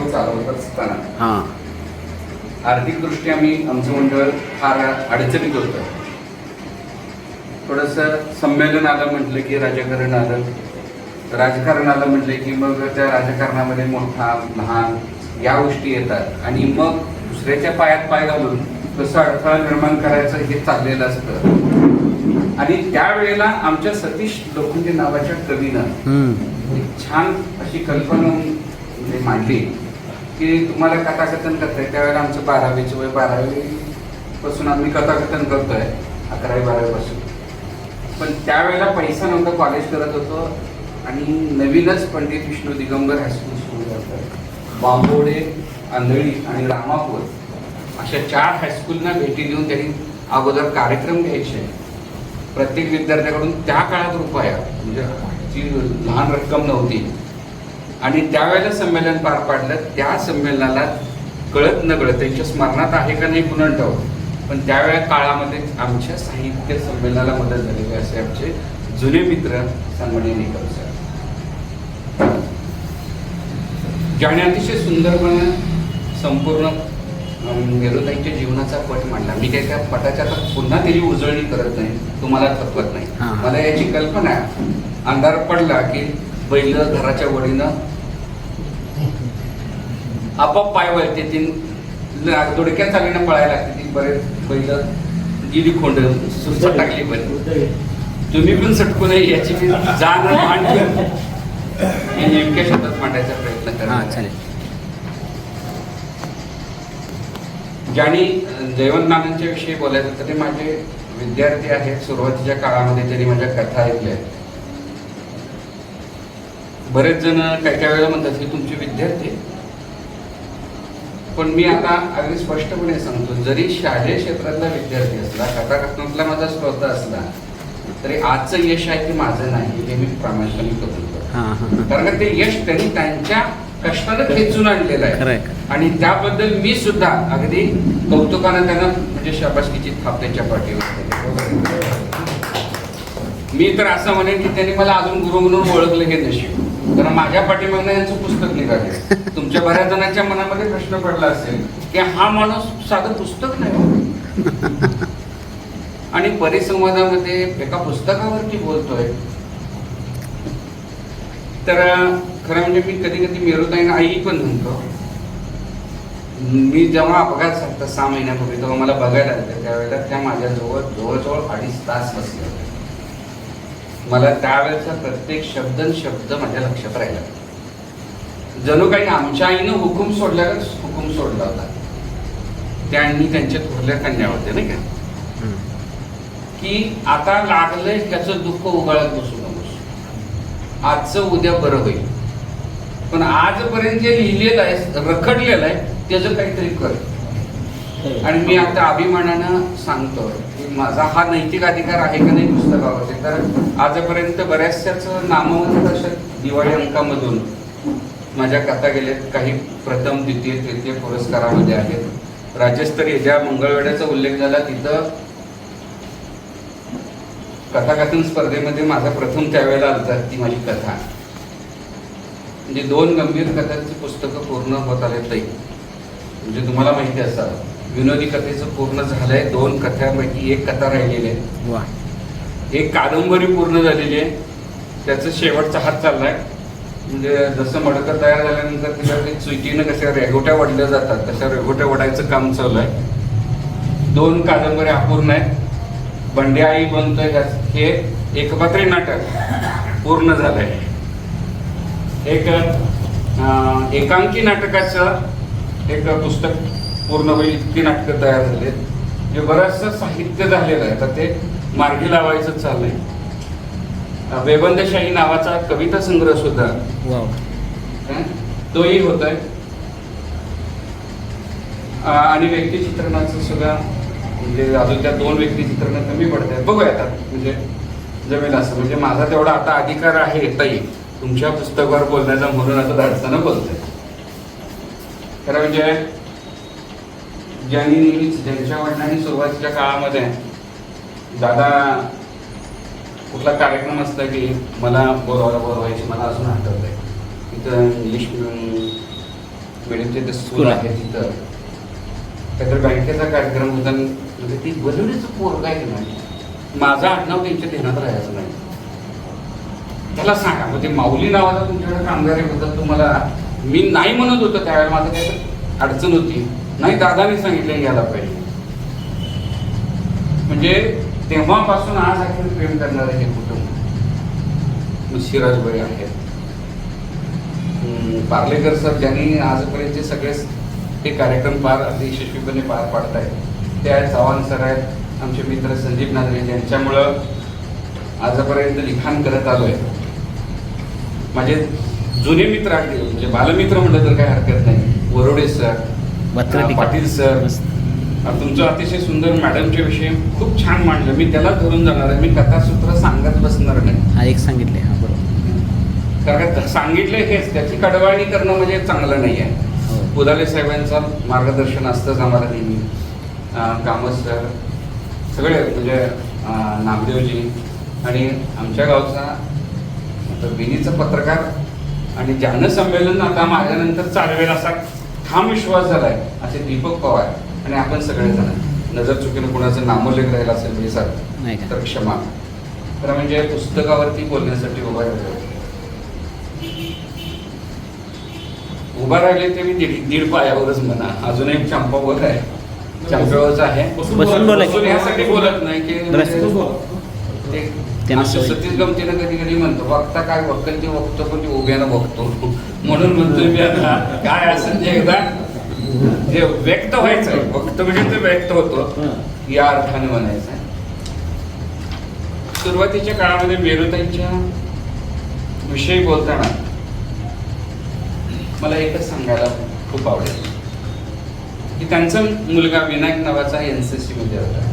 मंडळ चालवत असताना. हां. आर्थिकदृष्ट्या आम्ही आमचं मंडळ फार अडचणीत होतं. थोडंसं संमेलन आलं म्हटलं की राजकारण आलं. राजकारण आलं म्हटलं की मग त्या राजकारणामध्ये मोठा लहान या गोष्टी येतात. आणि मग दुसऱ्याच्या पायात पाय घालून कसं अडथळा निर्माण करायचं हे चाललेलं असतं. आणि त्यावेळेला आमच्या सतीश लोखंडे नावाच्या कवीनं. एक छान अशी कल्पना मांडली. की तुम्हाला कथाकथन करताय त्यावेळेला आमचं बारावीचं वय बारावी पासून आम्ही कथाकथन करतोय अकरावी बारावीपासून पण त्यावेळेला पैसा नव्हता कॉलेज करत होतो आणि नवीनच पंडित विष्णू दिगंबर हायस्कूल सुरू झालं बांबोडे आंधळी आणि रामापूर अशा चार हायस्कूलना भेटी देऊन त्यांनी अगोदर कार्यक्रम घ्यायचे. प्रत्येक विद्यार्थ्याकडून त्या काळात रुपया म्हणजे जी लहान रक्कम नव्हती. आणि त्यावेळेला संमेलन पार पाडलं त्या संमेलनाला कळत न कळत त्यांच्या स्मरणात आहे का नाही कुणा ठाऊक पण त्यावेळेला काळामध्ये आमच्या साहित्य संमेलनाला मदत झालेली असे आमचे जुने मित्र सांगणे निकम सर ज्याने अतिशय सुंदरपणे संपूर्ण मेरुताईंच्या जीवनाचा पट मांडला. मी काही त्या पटाच्या आता पुन्हा त्याची उजळणी करत नाही तुम्हाला थकवत नाही. मला याची कल्पना आहे. अंधार पडला की बैल घराच्या वडीनं आपोआप पाय वळते ती दोडक्या चालीनं पळायला लागते ती बरेच बैल. गेली खोंड सुरसट टाकली बरी तुम्ही पण सटकू नये याची मी जाण मान ठेवून मी नेमक्या शब्दात मांडायचा प्रयत्न हां चालेल. ज्यांनी जयवंत नानांच्या विषयी बोलायचं तर ते माझे विद्यार्थी आहेत. सुरुवातीच्या काळामध्ये त्यांनी माझ्या कथा ऐकल्या आहेत. बरेच जण काय काय वेळेला म्हणतात की तुमचे विद्यार्थी. पण मी आता अगदी स्पष्टपणे सांगतो जरी शालेय क्षेत्रातला विद्यार्थी असला कथाकथनातला माझा श्रोता असला तरी आजचं यश आहे ते माझं नाही हे मी प्रामाणिकपणे कबूल करतो हां हां हां. कारण का ते यश त्यांनी त्यांच्या कष्टानं खेचून आणलेलं आहे. आणि त्याबद्दल मी सुद्धा अगदी कौतुकानं त्यांना म्हणजे शाबासकीची थाप त्यांच्या पाठीवर. मी तर असं म्हणेन की त्यांनी मला अजून गुरु म्हणून ओळखलं हे नशीब कारण माझ्या पाठीमागनं यांचं पुस्तक निघाले. तुमच्या बऱ्याच जणांच्या मनामध्ये प्रश्न पडला असेल की हा माणूस साधं पुस्तक नाही हो. आणि परिसंवादामध्ये एका पुस्तकावरती बोलतोय. तर खरं म्हणजे मी कधी कधी मेरुताईनं आई पण म्हणतो मी जेव्हा अपघात झाला सहा महिन्यापूर्वी तेव्हा मला बघायला आलं त्यावेळेला त्या माझ्याजवळ जवळजवळ अडीच तास बसले होते. मला त्यावेळेचा प्रत्येक शब्द शब्द माझ्या लक्षात राहिला. जणू काही आमच्या आईनं हुकूम सोडल्याच हुकूम सोडला होता. त्यांनी त्यांच्या थोरल्या कन्या होत्या नाही का. की आता लागलंय त्याचं दुःख उगाळत बसू नकोस. आजचं उद्या बरं होईल. पण आजपर्यंत जे लिहिलेलं आहे रखडलेलं आहे त्याचं काहीतरी कर. आणि मी आता अभिमानानं सांगतो की माझा हा नैतिक अधिकार आहे का नाही पुस्तकावरती? तर आजपर्यंत बऱ्याचशाच नामवंत अशा दिवाळी अंकामधून माझ्या कथा गेल्यात काही प्रथम द्वितीय तृतीय पुरस्कारामध्ये आहेत. राज्यस्तरीय ज्या मंगळवेड्याचा उल्लेख झाला तिथं कथाकथन स्पर्धेमध्ये माझा प्रथम त्यावेळेला आलता ती माझी कथा. म्हणजे दोन गंभीर कथांची पुस्तकं पूर्ण होत आले ताई. म्हणजे तुम्हाला माहिती असावं. विनोदी कथेचं पूर्ण झालंय. दोन कथांपैकी एक कथा राहिलेली आहे. वा. एक कादंबरी पूर्ण झालेली आहे. त्याचं शेवटचा हात चाललाय. म्हणजे जसं मडकं तयार झाल्यानंतर तिला ते चुकीनं कशा रेघोट्या वडल्या जातात तशा रेघोट्या वडायचं काम चालू आहे. दोन कादंबऱ्या अपूर्ण आहेत. बंडे आई बनतोय हे एकपात्री नाटक पूर्ण झालंय. एक एकांकी नाटकाचं एक पुस्तक पूर्ण होईल इतकी नाटकं तयार झाली जे बरंचसं साहित्य झालेलं आहे. तर ते मार्गी लावायचं चाललंय. अं, बेबंदशाही नावाचा कविता संग्रह सुद्धा? तोही होत आहे आणि व्यक्तिचित्रणाचं सुद्धा म्हणजे अजून त्या दोन व्यक्तिचित्रण कमी पडत आहेत बघूया आता. म्हणजे जमेल असं. म्हणजे माझा तेवढा आता अधिकार आहे ताई. तुमच्या पुस्तकावर बोलण्याचा म्हणून आता धाडसानं बोलतोय. खरं म्हणजे ज्यांनी नेहमीच ज्यांच्या वडिलांनी सुरुवातीच्या काळामध्ये दादा कुठला कार्यक्रम असला की मला बोलवायला बोलवायचे मला अजून आठवत आहे तिथं इंग्लिश मिळूनचे ते स्कूल आहे? तिथं. काहीतरी बँकेचा कार्यक्रम होता. म्हणजे ती बलवडीचं पोरग आहे की नाही? माझं आडनाव त्यांच्या ध्यानात राहायचं नाही. त्याला सांगा म्हणजे माऊली नावाचा तुमच्याकडे कामगारी बद्दल तुम्हाला मी नाही म्हणत होतो त्यावेळेला माझं काही अडचण होती. नाही दादाने सांगितलं यायला पाहिजे. म्हणजे तेव्हापासून आज अखेर प्रेम करणारे हे कुटुंब. मग शिराजबाई आहेत. पार्लेकर सर ज्यांनी आजपर्यंतचे सगळे हे कार्यक्रम पार अगदी यशस्वीपणे पार पाडत आहेत ते आहेत चव्हाण सर आहेत आमचे मित्र संदीप नांदरे यांच्यामुळं आजपर्यंत लिखाण करत आलोय. माझे जुने मित्र अगदी म्हणजे बालमित्र म्हटलं तर काही हरकत नाही. वरोडे सर बत्रा पाटील सर तुमचं अतिशय सुंदर मॅडमच्या विषयी खूप छान मांडलं. मी त्याला धरून जाणार आहे. मी कथासूत्र सांगत बसणार नाही. हा एक सांगितले हा बरोबर. कारण का सांगितलं हेच. त्याची कडवाळणी करणं म्हणजे चांगलं नाही आहे. हो. पुदाले साहेबांचं मार्गदर्शन असतंच आम्हाला नेहमी. कामत सर सगळे म्हणजे नामदेवजी आणि आमच्या गावचा आता बिनीचा पत्रकार आणि ज्यानं संमेलन आता माझ्यानंतर चालवेल असा ठाम विश्वास झालाय असे दीपक पवार आणि आपण सगळेजण. नजर चुकीनं कोणाचं नामोल्लेख राहिला असेल म्हणजे सर तर क्षमा. तर म्हणजे पुस्तकावरती बोलण्यासाठी उभा राहिलो. उभा राहिले ते मी दीड दीड पायावरच म्हणा. अजून एक चंपावर आहे. चंपावरच आहे. बसून यासाठी बोलत नाही की. म्हणजे. सतीश गमतीनं कधी कधी म्हणतो वक्ता काय वक्कल ते वक्तो पण ते उभ्यानं बघतो. म्हणून म्हणतोय मी आता काय असेल ते एकदा जे व्यक्त व्हायचं भक्त म्हणजे ते व्यक्त होतो या अर्थाने म्हणायचं सुरुवातीच्या काळामध्ये मेरुताईंच्या विषयी बोलताना मला एकच सांगायला खूप आवडेल. की त्यांचा मुलगा विनायक नावाचा एन सी सी मध्ये होता.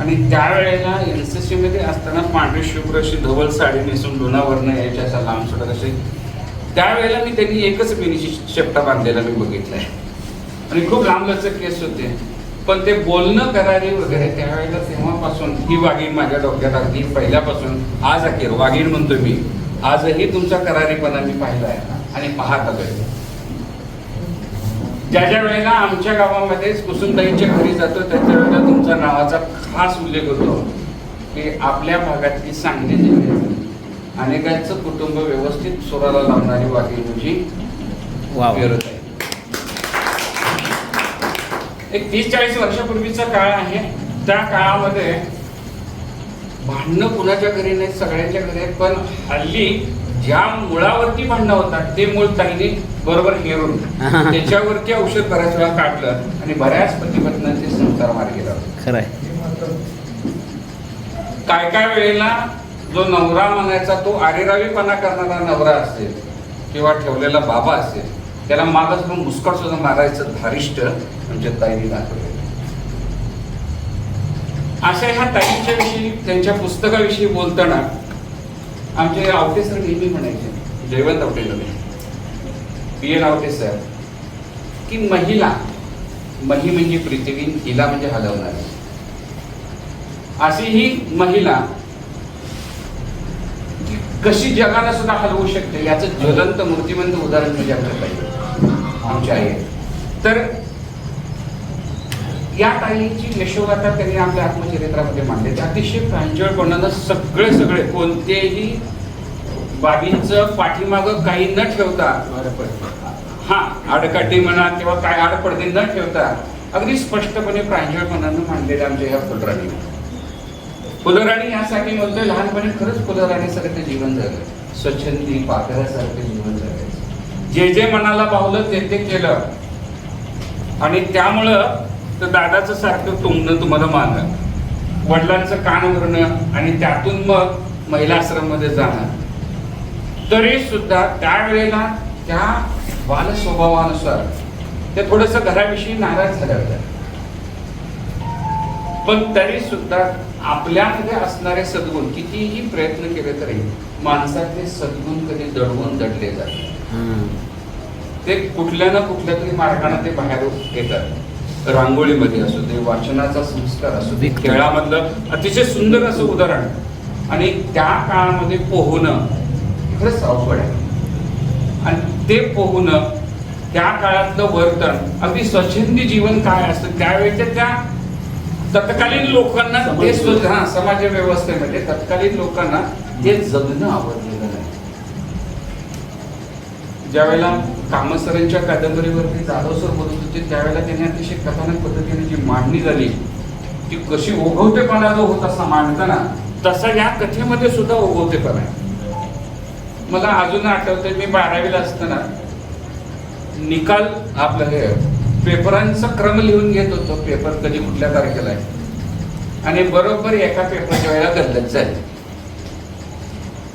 आणि त्यावेळेला एन सी सी मध्ये असताना पांढरी शुभ्र अशी धवल साडी नेसून लोणावरनं यायच्या असा लांब सोडत असे. त्यावेळेला मी त्यांनी एकच मिनीची शेपटा बांधलेला मी बघितलाय. आणि खूप लांबलचक केस होते. पण ते बोलणं करारी वगैरे त्यावेळेला तेव्हापासून ही वाघीण माझ्या डोक्यात अगदी पहिल्यापासून आज अखेर वाघीण म्हणतो मी. आजही तुमचा करारीपणा मी पाहिला आहे आणि पाहत आलोय. ज्या ज्या वेळेला आमच्या गावामध्ये कुसुमताईंच्या घरी जातो त्याच्या वेळेला तुमच्या नावाचा खास उल्लेख होतो की आपल्या भागातली सांगली जिल्ह्यातील अनेकांचं कुटुंब व्यवस्थित स्वराला लावणारी वाघीण म्हणजे वा पेरत आहे. एक तीस चाळीस वर्षापूर्वीचा काळ आहे. त्या काळामध्ये भांडणं कुणाच्या घरी नाही सगळ्यांच्या घरी आहेत पण हल्ली ज्या मुळावरती भांडणं होतात ते मूळ ताईने बरोबर हेरून. त्याच्यावरती औषध बऱ्याच वेळा काढलं आणि बऱ्याच पतिपत्नाचे संसार मार्गी लावले. खरं आहे. काय काय वेळेला जो नवरा म्हणायचा तो आरेरावीपणा करणारा नवरा असेल किंवा ठेवलेला बाबा असेल त्याला मागच पण मुस्कट सुद्धा मारायचं धारिष्ट म्हणजे ताईने दाखवले अशा ह्या ताईंच्या विषयी त्यांच्या पुस्तकाविषयी बोलताना आमचे आवटे सर नेहमी म्हणायचे Jaywant Awate P N Awate sir. की महिला मही म्हणजे पृथ्वी हिला म्हणजे हलवणारी. अशी ही महिला कशी जगाला सुद्धा हलवू शकते याचं ज्वलंत मूर्तिमंत उदाहरण म्हणजे आपल्याला पाहिजे आमच्या आई. आहे. तर या ताईची यशोगाथा त्यांनी आपल्या आत्मचरित्रामध्ये मांडली. ते अतिशय प्रांजळपणानं सगळे सगळे कोणतेही बाबींचं पाठीमागं काही न ठेवता हा आडकाठी म्हणा किंवा काय आडपडदे न ठेवता अगदी स्पष्टपणे प्रांजळपणानं मांडलेले आमच्या ह्या फुलराणी फुलराणी यासाठी म्हणतोय लहानपणी खरंच फुलराणीसारखं जीवन झालं स्वच्छंदी पाकळ्यासारखं जीवन झालं जे जे मनाला पावलं ते ते केलं. आणि त्यामुळं तर दादाचं सारखं तुंबणं तुम्हाला मानलं. वडिलांचं कान भरणं आणि त्यातून मग महिला आश्रममध्ये जाणं. तरी सुद्धा त्यावेळेला त्या बाल स्वभावानुसार ते थोडस घराविषयी नाराज झाल्या होत्या. पण तरी सुद्धा आपल्यामध्ये असणारे सद्गुण कितीही प्रयत्न केले तरी माणसाचे सद्गुण कधी दडवून दडले जातात हां ते कुठल्या ना कुठल्या तरी मार्गाने ते बाहेर येतात. रांगोळीमध्ये असू दे वाचनाचा संस्कार असू दे. खेळामधलं अतिशय सुंदर असं उदाहरण. आणि त्या काळामध्ये पोहणं खरंच अवघड आहे. आणि ते पोहणं त्या काळातलं वर्तन अगदी स्वच्छंदी जीवन काय असतं त्यावेळेच्या त्या तत्कालीन लोकांना ते समाज- सुद्धा समाज व्यवस्थेमध्ये तत्कालीन लोकांना ते जगणं आवडलेलं नाही. ज्यावेळेला कामसरांच्या कादंबरीवरती जाधव सर बोलत होते त्यावेळेला त्यांनी अतिशय कथानक पद्धतीने जी मांडणी झाली ती कशी ओघवतेपणा जो होत असा मांडताना तसा या कथेमध्ये सुद्धा ओघवतेपणा आहे. मला अजून आठवतंय मी बारावीला असताना निकाल आपलं हे पेपरांचा क्रम लिहून घेत होतो. पेपर कधी कुठल्या तारखेला आहे? आणि बरोबर एका पेपरच्या वेळेला गल्लत झाली.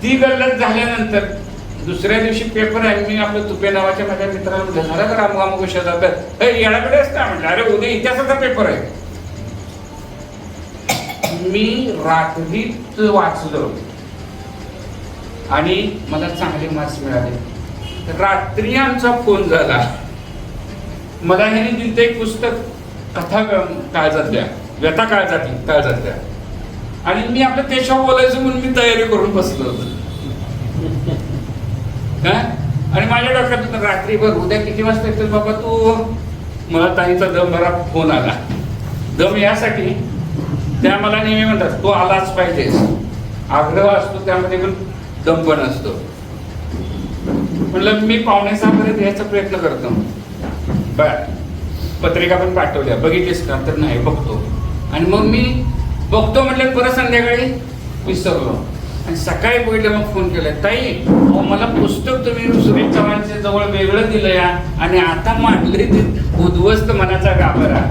ती गल्लत झाल्यानंतर दुसऱ्या दिवशी पेपर आहे मी आपलं तुपे नावाच्या माझ्या मित्राला म्हटलं झाला का रामगाम गोष्ट जातात हे येण्याकडे असता. म्हटलं अरे उद्या इतिहासाचा पेपर आहे. मी रात्रीत वाचलो आणि मला चांगले मार्क्स मिळाले. रात्री आमचा फोन झाला. मला ह्याने दिलं एक पुस्तक कथा काळजातल्या. व्यथा काळजाती काळजातल्या. आणि मी आपल्या त्याच्यावर बोलायचं म्हणून मी तयारी करून बसलो होतो. आणि माझ्या डोक्यात रात्रीभर उद्या किती वाजता येतील बाबा तू? मला ताईचा दम भरा फोन आला. दम यासाठी त्या मला नेहमी म्हणतात तू आलाच पाहिजेस. आग्रह असतो त्यामध्ये पण दम पण असतो. म्हणलं मी पाहुणे सहापर्यंत यायचा प्रयत्न करतो. बर पत्रिका पण पाठवल्या. बघितलीस का? तर नाही बघतो. आणि मग मी बघतो म्हटलं परत संध्याकाळी विसरलो. आणि सकाळी बघितलं मग फोन केला ताई अहो मला पुस्तक तुम्ही सुरेश चव्हाणच्या जवळ वेगळं दिलं या आणि आता मांडले ते उद्ध्वस्त मनाचा गाभरा.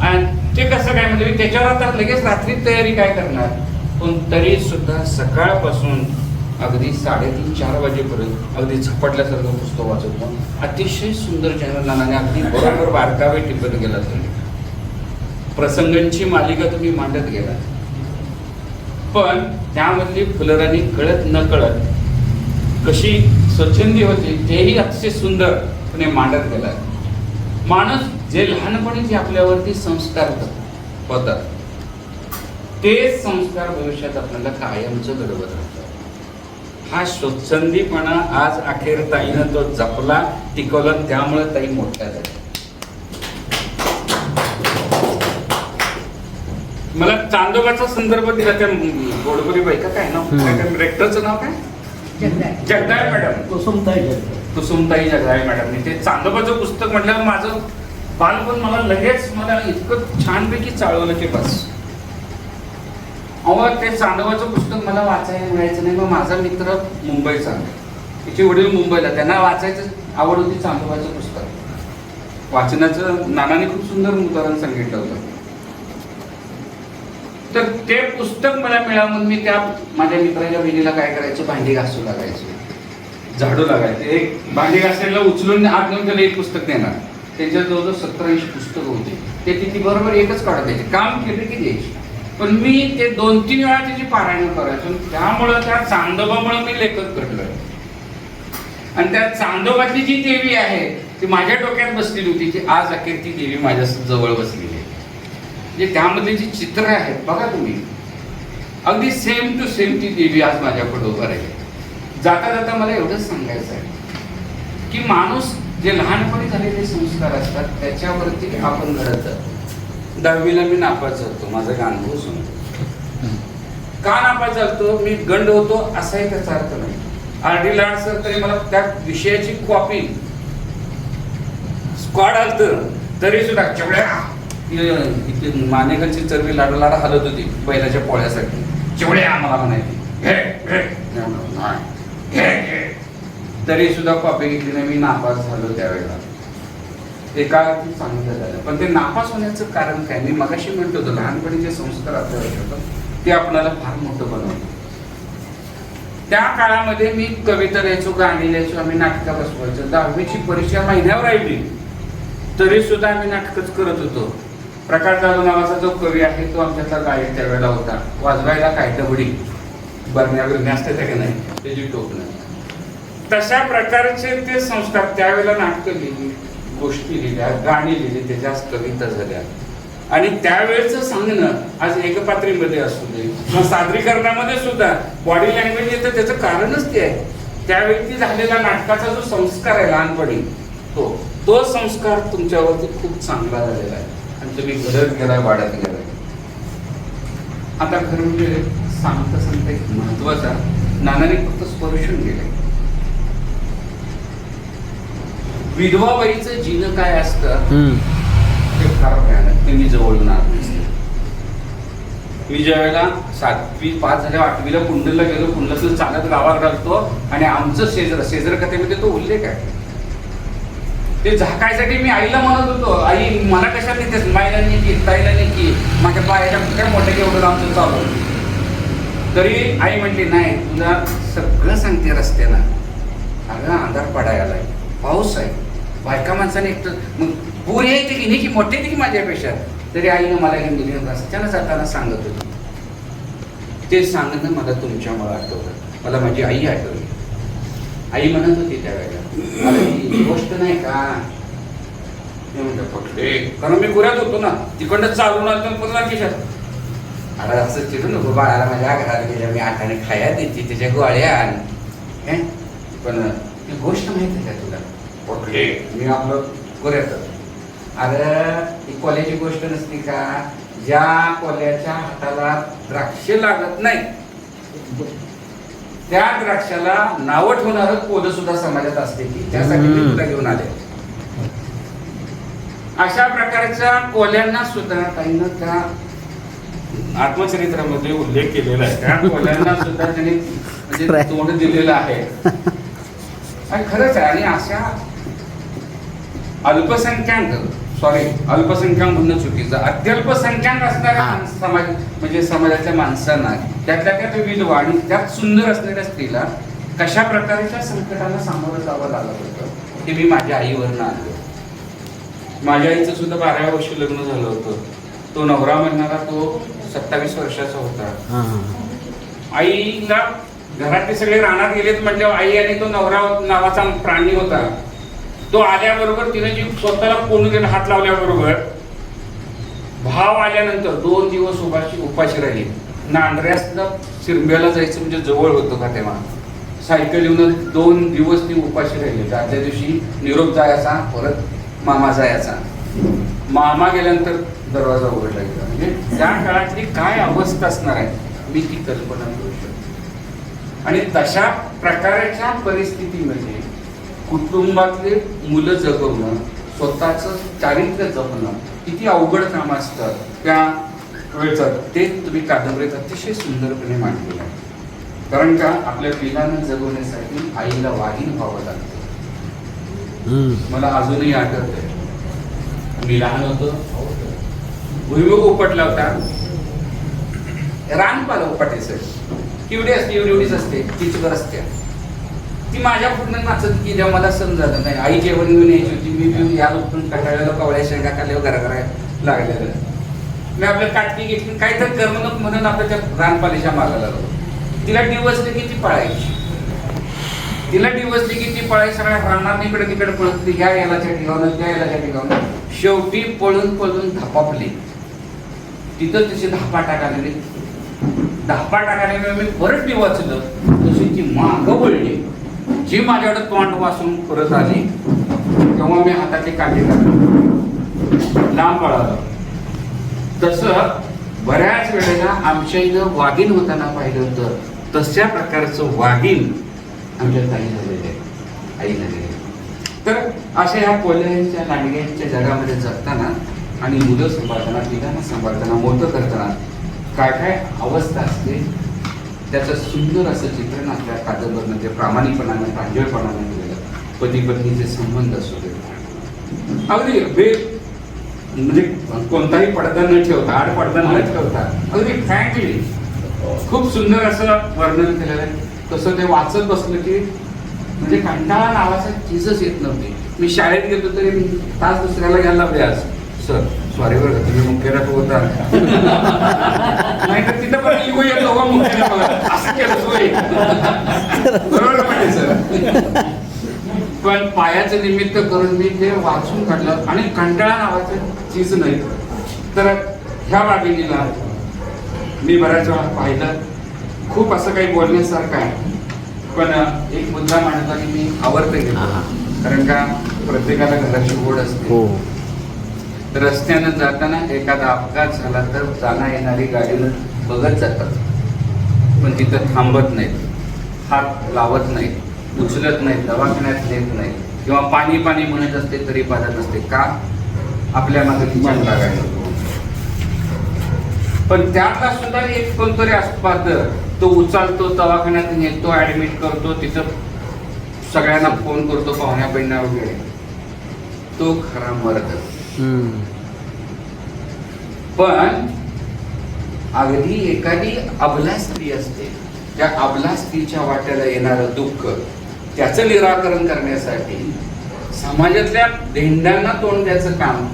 आणि ते कसं काय म्हणजे मी त्याच्यावर आता लगेच रात्री तयारी काय करणार? पण तरी सुद्धा सकाळपासून अगदी साडेतीन चार वाजेपर्यंत अगदी झपटल्यासारखं पुस्तक वाचवतो अतिशय सुंदर चॅनल अगदी बरोबर बारकावे टिपत गेला तुम्ही प्रसंगांची मालिका तुम्ही मांडत गेला पण त्यामधली फुलराणी कळत न कळत कशी स्वच्छंदी होती तेही अतिशय सुंदरपणे मांडत गेला माणूस जे लहानपणी जे आपल्यावरती संस्कार होतात- होतात ते संस्कार भविष्यात आपल्याला कायमचं घडवत राहतात. हा स्वच्छंदीपणा आज अखेर ताईनं तो जपला टिकवला त्यामुळे ताई मोठ्या झाल्या. मला चांदोबाचा संदर्भ दिला त्या गोडबोली बाई का काय नाव रेक्टरचं नाव काय? जगदाय मॅडम. कुसुमताई. कुसुमताई जगदाय मॅडमने ते चांदोबाचं पुस्तक म्हटल्यावर माझं बालपण मला लगेच मला इतकं छानपैकी चालवलं की बस. अहो ते चांदवाचं पुस्तक मला वाचायला मिळायचं नाही. मग माझा मित्र मुंबईचा. तिचे वडील मुंबईला. त्यांना वाचायचं आवड होती चांदोबाचं पुस्तक. वाचनाचं नानाने खूप सुंदर उदाहरण सांगितलं होतं. तर ते पुस्तक मला मिळालं म्हणून मी त्या माझ्या मित्राच्या बहिणीला काय करायचं? भांडी घासू लागायचे. झाडू लागायचे. एक भांडी घासायला उचलून आत घेऊन त्याला एक पुस्तक देणार. त्यांच्या जवळजवळ सत्तर ऐंशी पुस्तकं होती. ते तिथे बरोबर एकच काढत द्यायचे. काम केलं की द्यायची. पण मी ते दोन तीन वेळा त्याची पारायण करायचो आणि त्यामुळं त्या चांदोबामुळे मी लेखक घडलोय आणि त्या चांदोबाची जी देवी आहे ती माझ्या डोक्यात बसलेली होती की आज अखेर ती देवी माझ्या जवळ बसलेली आहे. म्हणजे त्यामधली जी चित्र आहेत बघा तुम्ही. अगदी सेम टू सेम ती देवी आज माझ्याकडे उभं राहिली. जाता जाता मला एवढंच सांगायचं आहे की माणूस जे लहानपणी झालेले संस्कार असतात त्याच्यावरती आपण घडत. जातो दहावीला मी नापास झालतो माझा एक अनुभव का नापास झालतो? मी गंड होतो असाही त्याचा अर्थ नाही. आर डी लाड सर तरी मला त्या विषयाची कॉपी स्क्वॉड आलत तरी सुद्धा चेवड्या इथे मानेकरची चरबी लाडा लाडा हलत होती बैलाच्या पोळ्यासाठी. चेवड्या आम्हाला म्हणायची नाही, तरी सुद्धा कॉपी घेतली नाही मी नापास झालो त्यावेळेला. एका सांगितलं चांगलं झालं पण ते नापास होण्याचं कारण काय? मी मगाशी म्हणतो होतो लहानपणी जे संस्कार आपल्याला होतं ते आपल्याला फार मोठं बनवतं. त्या काळामध्ये मी कविता लिहायचो गाणी लिहायचो आम्ही नाटकं बसवायचो. दहावीची परीक्षा महिन्यावर राहिली. तरी सुद्धा आम्ही नाटकच करत होतो. प्रकाश जाधव नावाचा जो कवी आहे तो आमच्यातला गायक त्यावेळेला होता. वाजवायला काय दबडी बरण्या बिरण्या असते त्या की नाही? त्याची टोपणं. तशा प्रकारचे ते संस्कार त्यावेळेला नाटकं लिहिली. गोष्टी लिहिल्या गाणी लिहिली त्याच्या कविता झाल्या. आणि त्यावेळेचं सांगणं आज एकपात्रीमध्ये असू दे किंवा सादरीकरणामध्ये सुद्धा बॉडी लँग्वेज येतं त्याचं कारणच ते आहे. त्यावेळी झालेला नाटकाचा जो संस्कार आहे लहानपणी तो तो संस्कार तुमच्यावरती खूप चांगला झालेला आहे. आणि तुम्ही घडत गेला वाढत गेला आता खरं म्हणजे सांगता सांगता एक महत्त्वाचा नानाने फक्त स्पर्शून गेले विधवा बाईचं जीवन काय असतं. ते फार भयानक. ते मी जवळून आत मी ज्या वेळेला सातवी पाच झाल्या आठवीला कुंडलला गेलो कुंडलातून चालत गावात घालतो आणि आमचं शेजर शेजर कथेमध्ये तो उल्लेख आहे. ते झाकायसाठी मी आईला म्हणत होतो आई मला कशा देतेस माईला की ताईला नाही की? माझ्या पायाच्या काय मोठ्या एवढं आमचं चालू तरी आई म्हणली नाही तुला सगळं सांगते रस्त्याला. अगं अंधार पडायला पाऊस आहे. बायका माणसाने एकटं मग पूर येते की नाही की मोठे येते की माझ्यापेक्षा तरी आईनं मला घेऊन गेली रस्त्यानं जाताना सांगत होती. ते सांगणं मला तुमच्यामुळे आठवलं मला माझी आई आठवली. आई म्हणत होती त्यावेळेला "अरे, ही गोष्ट नाही का? मी म्हणलं पकडे. कारण मी गुऱ्यात होतो ना तिकडनं चालून आलो पुन्हा खिशात. अरे असं चिडू नको बाळाला माझ्या घरात गेल्या मी आठाने खाया देते त्याच्या गोळ्या पण ती गोष्ट माहिती आहे का तुला? पकडे मी आपलं गुऱ्यात अरे ही कोल्याची गोष्ट नसती का? ज्या कोल्याच्या हाताला द्राक्ष लागत नाही त्या द्राक्षाला नावं ठेवणारं कोलं सुद्धा समाजात असते की त्यासाठी मी. तुला घेऊन आले. अशा प्रकारच्या कोल्यांना सुद्धा काहींना त्या आत्मचरित्रामध्ये उल्लेख केलेला आहे. त्या कोल्यांना सुद्धा त्यांनी म्हणजे. तोंड दिलेलं आहे. आणि खरंच आहे आणि अशा अल्पसंख्याक सॉरी अल्पसंख्याक म्हणणं चुकीचं. अत्यल्पसंख्याक असणाऱ्या समाज म्हणजे समाजाच्या माणसांना त्यातल्या त्यात विधवा आणि त्यात सुंदर असलेल्या स्त्रीला कशा प्रकारच्या संकटाला सामोरं जावं लागत होतं हे मी माझ्या आईवरनं आणलं. माझ्या आईचं सुद्धा बाराव्या वर्षी लग्न झालं होतं. तो नवरा म्हणणारा तो सत्तावीस वर्षाचा होता. आईला घरातले सगळे रानात गेलेत म्हटल्यावर आई आणि तो नवरा नावाचा प्राणी होता. तो आल्याबरोबर तिने जी स्वतःला कोण हात लावल्याबरोबर भाव आल्यानंतर दोन दिवस उपाशी उपाशी राहिली. नांदऱ्यासला शिरंब्याला जायचं म्हणजे जवळ होतं का तेव्हा? सायकल येऊन दोन दिवस ती उपाशी राहिली. आदल्या दिवशी निरोप जायचा परत मामा जायचा. मामा गेल्यानंतर दरवाजा उघडला गेला. म्हणजे त्या काळातली काय अवस्था असणार आहे मी ती कल्पना करू शकतो. आणि तशा प्रकारच्या परिस्थितीमध्ये कुटुंबातले मुलं जगवणं स्वतःचं चारित्र्य जपणं किती अवघड काम असतं त्या वेळचं ते तुम्ही कादंबरीत अतिशय सुंदरपणे मांडलेलं आहे. कारण का आपल्या पिलांना जगवण्यासाठी आईला वाहीन व्हावं लागतं. मला अजूनही आठवत आहे. मी लहान होतो. भुईमुग उपटला होता. रानपाला उपटायचं. केवढी असते एवढी एवढीच असते तिचभर असते. ती माझ्या पूर्ण नाचत की जेव्हा मला सण झालं नाही आई जेवण घेऊन यायची होती मी घेऊन या उठून कटाळ्याला कवळ्या शेंगा खाल्ल्यावर घरा घरा लागलेलं मी आपल्या काटकी घेतली काहीतरी करमणूक म्हणून आपल्या त्या रानपालीच्या मागायला लागलो. तिला डिवसले की ती पळायची. तिला डिवसली की ती पळायची सगळ्या रानात इकडे तिकडे पळत ती ह्या यालाच्या ठिकाणं त्या यालाच्या ठिकाणं. शेवटी पळून पळून धापापली. तिथं तशी धापा टाकालेली धापा टाकायला मी परत ती वाचलं तशी ती मागं वळली. जी माझ्याकडे तोंड वाचून परत आली तेव्हा मी हातातली काठी काढली. लांब पळालो तसं बऱ्याच वेळेला आमच्या इथं वाघीण होताना पाहिलं होतं. तशा प्रकारचं वाघीण आमच्या ताई झालेलं आहे आई झालेली. आहे. तर अशा ह्या कोल्ह्यांच्या लांडग्यांच्या जगामध्ये जगताना आणि मुलं सांभाळताना तिघांना सांभाळताना मोठं करताना काय काय अवस्था असते त्याचं सुंदर असं चित्रण आपल्या कादंबरीमध्ये प्रामाणिकपणाने प्रांजळपणाने केलेलं. पती पत्नीचे संबंध असू दे. अगदी बे म्हणजे कोणताही पडदा न ठेवता आड पडदा न ठेवता अगदी फ्रँकली खूप सुंदर असं वर्णन केलेलं आहे. तसं ते वाचत बसलं की म्हणजे कंटाळा नावाचा चीजच येत नव्हती. मी शाळेत गेलो तरी मी तास दुसऱ्याला घ्यायला व्यास सर. सॉरी बरं का तुम्ही मुख्याध्यापक होता. नाही तर तिथं पण लिहू येतो हो मुख्याध्यापक असं केलं सोय. बरोबर म्हणजे सर. पण पायाचं निमित्त करून मी ते वाचून काढलं आणि कंटाळा नावाचं चीज नाही. तर ह्या वाघिणीला मी बऱ्याच वेळा पाहिलं. खूप असं काही बोलण्यासारखं आहे. पण एक मुद्दा मांडतो आणि मी आवडते हा. कारण का प्रत्येकाला घराची ओढ असते. हो. रस्त्यानं जाताना एखादा अपघात झाला तर जाणं येणारी गाडीनं बघत जातात. पण तिथं थांबत नाहीत. हात लावत नाहीत. उचलत नाहीत. दवाखान्यात नेत नाही किंवा पाणी पाणी म्हणत असते तरी पाहत असते. का? आपल्या मागे किचन लागायला पण त्यातला सुद्धा एक कोणतरी असतात तो उचलतो दवाखान्यात नेतो ऍडमिट करतो तिथं सगळ्यांना फोन करतो पाहुण्या बहिण्या वगैरे. तो खरा मर्द. असतो पण अगदी एखादी अबला स्त्री असते त्या अबला स्त्रीच्या वाट्याला येणारं दुःख त्याचं निराकरण करण्यासाठी समाजातल्या धेंड्यांना तोंड द्यायचं काम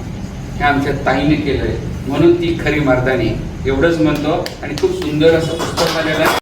हे आमच्या ताईने केलंय. म्हणून ती खरी मर्दानी एवढंच म्हणतो आणि खूप सुंदर असं पुस्तक आलेलं आहे.